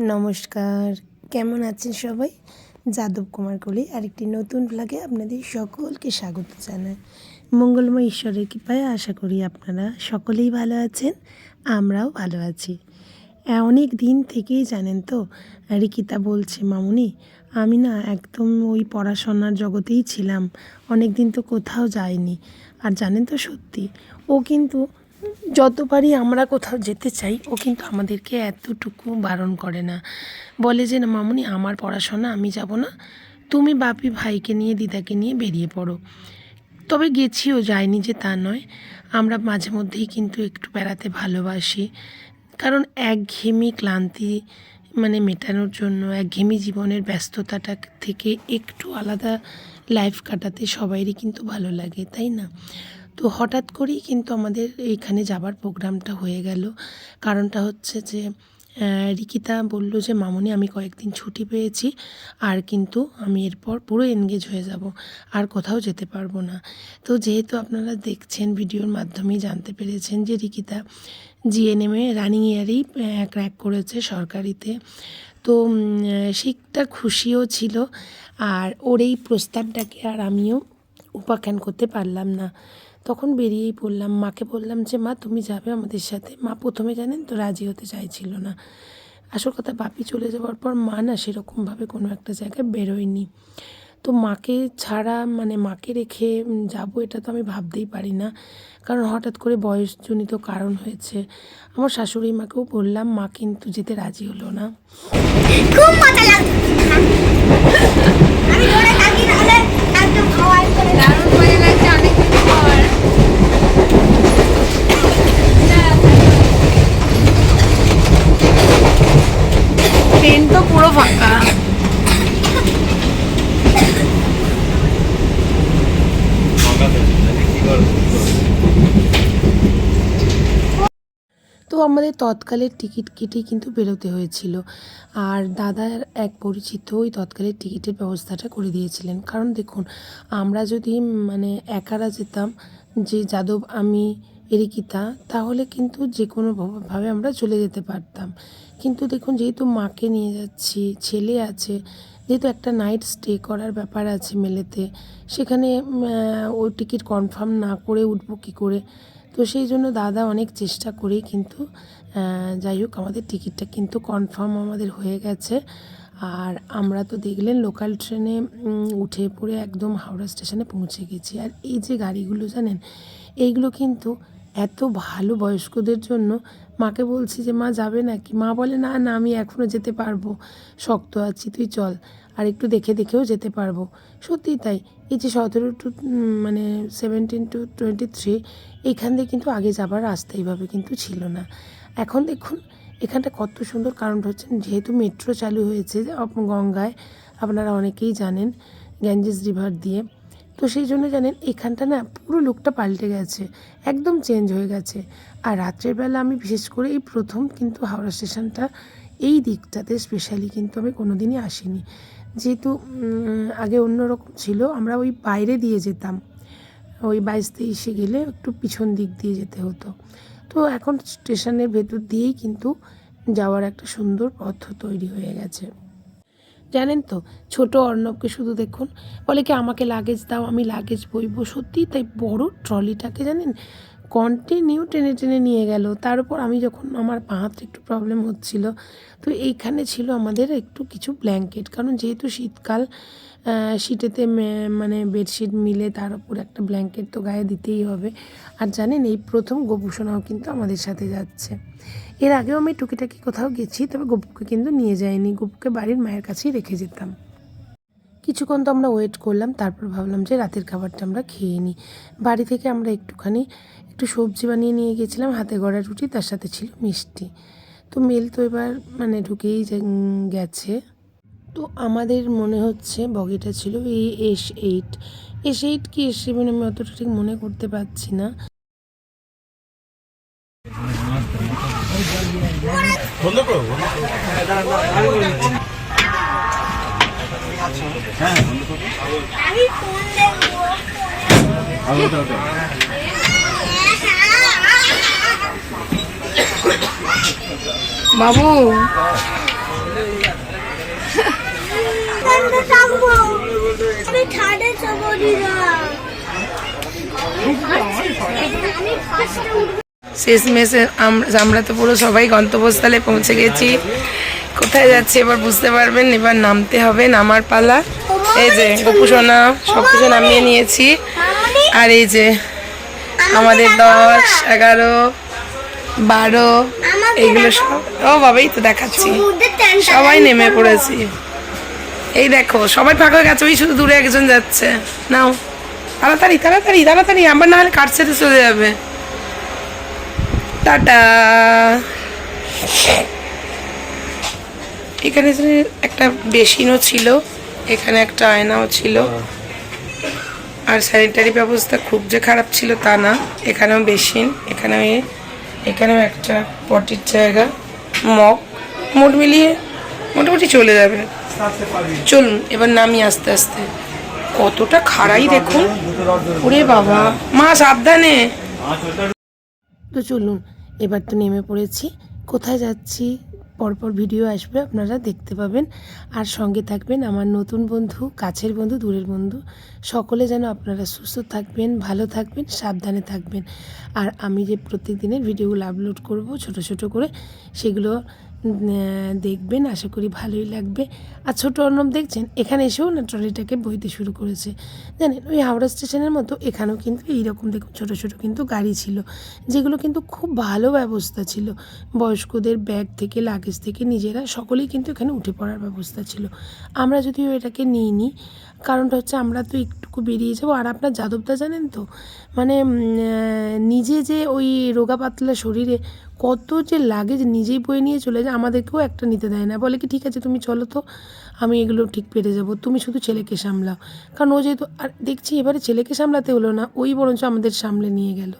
নমস্কার। কেমন আছেন সবাই? যাদব কুমার কলি, আরেকটি নতুন ভ্লগে আপনাদের সকলকে স্বাগত জানাই। মঙ্গলময় ঈশ্বরের কৃপায় আশা করি আপনারা সকলেই ভালো আছেন, আমরাও ভালো আছি। অনেক দিন থেকেই জানেন তো, রিকিতা বলছে, মামুনি, আমি না একদম ওই পড়াশোনার জগতেই ছিলাম অনেক দিন তো কোথাও যাইনি। আর জানেন তো সত্যি, ও কিন্তু যতবারই আমরা কোথাও যেতে চাই, ও কিন্তু আমাদেরকে এতটুকু বারণ করে না। বলে যে, না, মামুনি, আমার পড়াশোনা, আমি যাব না। তুমি বাপি ভাইকে নিয়ে, দিদাকে নিয়ে বেরিয়ে পড়ো। তবে গেছিও, যায়নি যে তা নয়। আমরা মাঝে মধ্যেই কিন্তু একটু বেড়াতে ভালোবাসি। কারণ একঘেয়েমি ক্লান্তি মানে মেটানোর জন্য, একঘেয়েমি জীবনের ব্যস্ততাটা থেকে একটু আলাদা লাইফ কাটাতে সবাইরই কিন্তু ভালো লাগে, তাই না? তো হঠাৎ করেই কিন্তু আমাদের এইখানে যাবার প্রোগ্রামটা হয়ে গেল। কারণটা হচ্ছে যে রিকিতা বলল যে, মামনি, আমি কয়েকদিন ছুটি পেয়েছি, আর কিন্তু আমি এরপর পুরো এনগেজ হয়ে যাব, আর কোথাও যেতে পারব না। তো যেহেতু আপনারা দেখছেন, ভিডিওর মাধ্যমেই জানতে পেরেছেন যে, রিকিতা জিএনএমে রানিং ইয়ারেই ক্র্যাক করেছে সরকারিতে। তো শিখটা খুশিও ছিল, আর ওর এই প্রস্তাবটাকে আর আমিও উপাখ্যান করতে পারলাম না। তখন বেরিয়েই পড়লাম। মাকে বললাম যে, মা, তুমি যাবে আমাদের সাথে? মা প্রথমে জানেন তো রাজি হতে চাইছিল না। আসল কথা, বাপি চলে যাওয়ার পর মা না সেরকমভাবে কোনো একটা জায়গায় বেরোয়নি। তো মাকে ছাড়া মানে মাকে রেখে যাব এটা তো আমি ভাবতেই পারি না। কারণ হঠাৎ করে বয়সজনিত কারণ হয়েছে। আমার শাশুড়ি মাকেও বললাম, মা কিন্তু যেতে রাজি হলো না। খুব মজা লাগছে আমি ধরে থাকি নাহলে একদম খাওয়াই করে দারুণ মজা লাগছে অনেকদিন পর ট্রেন তো পুরো ফাঁকা। তো আমাদের তৎকালের টিকিট কেটেই কিন্তু বেরোতে হয়েছিল। আর দাদার এক পরিচিত ওই তৎকালের টিকিটের ব্যবস্থাটা করে দিয়েছিলেন। কারণ দেখুন, আমরা যদি মানে একারা যেতাম, যে যাদব আমি এরিকিতা তাহলে কিন্তু যে কোনো ভাব- ভাবে আমরা চলে যেতে পারতাম। কিন্তু দেখুন, যেহেতু মাকে নিয়ে যাচ্ছি, ছেলে আছে, যেহেতু একটা নাইট স্টে করার ব্যাপার আছে মেলেতে, সেখানে ওই টিকিট কনফার্ম না করে উঠবো কী করে? তো সেই জন্য দাদা অনেক চেষ্টা করেই কিন্তু যাই হোক, আমাদের টিকিটটা কিন্তু কনফার্ম আমাদের হয়ে গেছে। আর আমরা তো দেখলেন লোকাল ট্রেনে উঠে পড়ে একদম হাওড়া স্টেশনে পৌঁছে গেছি। আর এই যে গাড়িগুলো জানেন, এইগুলো কিন্তু এত ভালো বয়স্কদের জন্য মাকে বলছি যে, মা, যাবে নাকি? মা বলে, না না, আমি এখনও যেতে পারব। শক্ত আছি, তুই চল। আর একটু দেখে দেখেও যেতে পারব। সত্যি তাই। এই যে সতেরো টু মানে সেভেন্টিন টু টোয়েন্টি থ্রি এইখান দিয়ে কিন্তু আগে যাবার রাস্তা এইভাবে কিন্তু ছিল না। এখন দেখুন, এখানটা কত সুন্দর। কারণ হচ্ছে যেহেতু মেট্রো চালু হয়েছে গঙ্গায়, আপনারা অনেকেই জানেন গ্যাঞ্জেস রিভার দিয়ে। তো সেই জন্য জানেন, এখানটা না পুরো লুকটা পাল্টে গেছে, একদম চেঞ্জ হয়ে গেছে। আর রাত্রের বেলা আমি বিশেষ করে এই প্রথম কিন্তু হাওড়া স্টেশনটা, এই দিকটাতে স্পেশালি কিন্তু আমি কোনোদিনই আসিনি। যেহেতু আগে অন্যরকম ছিল, আমরা ওই বাইরে দিয়ে যেতাম। ওই বাইশ তেইশে গেলে একটু পিছন দিক দিয়ে যেতে হতো। তো এখন স্টেশনের ভেতর দিয়েই কিন্তু যাওয়ার একটা সুন্দর পথ তৈরি হয়ে গেছে। জানেন তো, ছোট অর্ণবকে শুধু দেখুন, বলে কি আমাকে লাগেজ দাও, আমি লাগেজ বইবো? সত্যি তাই বড় ট্রলিটাকে জানেন কন্টিনিউ টেনে টেনে নিয়ে গেল। তার উপর আমি যখন আমার পা হাতে একটু প্রবলেম হচ্ছিল, তো এইখানে ছিল আমাদের একটু কিছু ব্ল্যাঙ্কেট কারণ যেহেতু শীতকাল শীতেতে মানে বেডশিট মিলে তার উপর একটা ব্ল্যাঙ্কেট তো গায়ে দিতেই হবে। আর জানেন এই প্রথম গোপুসোনাও কিন্তু আমাদের সাথে যাচ্ছে। এর আগেও আমি টুকিটাকি কোথাও গেছি, তবে গপুকে কিন্তু নিয়ে যাইনি। গপুকে বাড়ির মায়ের কাছেই রেখে যেতাম। কিছুক্ষণ তো আমরা ওয়েট করলাম, তারপর ভাবলাম যে রাতের খাবারটা আমরা খেয়ে নিই। বাড়ি থেকে আমরা একটুখানি একটু সবজি বানিয়ে নিয়ে গেছিলাম, হাতে গড়া রুটি, তার সাথে ছিল মিষ্টি। তো মেল তো এবার মানে ঢুকেই গেছে। তো আমাদের মনে হচ্ছে বগিটা ছিল এই এস এইট এস এইট কি এস সেভেন আমি অতটা ঠিক মনে করতে পারছি না। আমি ফোন দেখব বাবু সেকেন্ডে আমি আমি ফার্স্টে উঠবো শেষ মেসে আমরা তো পুরো সবাই গন্তব্যস্থলে পৌঁছে গেছি। কোথায় যাচ্ছি এবার বুঝতে পারবেন, এবার নামতে হবে নামার পালা। এই যে গোপুসোনা সব কিছু নামিয়ে নিয়েছি। আর এই যে আমাদের দশ, এগারো, বারো এইগুলো সব ও বাবাই তো দেখাচ্ছি। সবাই নেমে পড়েছি। এই দেখো, সবাই ফাঁকা গেছে, ওই শুধু দূরে একজন যাচ্ছে। নাও, তাড়াতাড়ি তাড়াতাড়ি তাড়াতাড়ি আবার না হলে সেরে চলে যাবে? টাটা। এখানে একটা বেসিনও ছিল, এখানে একটা আয়নাও ছিল। আর স্যানিটারি ব্যবস্থা খুব যে খারাপ ছিল তা না। এখানেও বেসিন এখানেও এখানেও একটা পটির জায়গা, মগ, মোট মিলিয়ে মোটামুটি চলে যাবে। চলুন, এবার নামি আস্তে আস্তে। কতটা খাড়াই দেখুন। ওরে বাবা, মা সাবধানে। তো চলুন এবার তো নেমে পড়েছি। কোথায় যাচ্ছি? পরপর ভিডিও আসবে, আপনারা দেখতে পাবেন। আর সঙ্গে থাকবেন আমার নতুন বন্ধু, কাছের বন্ধু, দূরের বন্ধু। সকলে যেন আপনারা সুস্থ থাকবেন, ভালো থাকবেন, সাবধানে থাকবেন। আর আমি যে প্রত্যেক দিনের ভিডিওগুলো আপলোড করব, ছোট ছোট করে, সেগুলো দেখবেন, আশা করি ভালোই লাগবে। আর ছোটো অর্ণব দেখছেন, এখানে এসেও না ট্রলিটাকে বইতে শুরু করেছে। জানেন, ওই হাওড়া স্টেশনের মতো এখানেও কিন্তু এইরকম দেখুন, ছোটো ছোটো কিন্তু গাড়ি ছিল, যেগুলো কিন্তু খুব ভালো ব্যবস্থা ছিল। বয়স্কদের ব্যাগ থেকে, লাগেজ থেকে নিজেরা সকলেই কিন্তু এখানে উঠে পড়ার ব্যবস্থা ছিল। আমরা যদিও এটাকে নিই কারণটা হচ্ছে আমরা তো একটুকু বেরিয়ে যাব। আর আপনার যাদবদা জানেন তো মানে নিজে যে ওই রোগা পাতলা শরীরে কত যে লাগেজ নিজেই বয়ে নিয়ে চলে যায়, আমাদেরকেও একটা নিতে দেয় না। বলে কি, ঠিক আছে, তুমি চলো তো, আমি এগুলো ঠিক পেরে যাব। তুমি শুধু ছেলেকে সামলাও। কারণ ও যেহেতু, আর দেখছি এবারে ছেলেকে সামলাতে হলো না, ওই বরঞ্চ আমাদের সামলে নিয়ে গেল।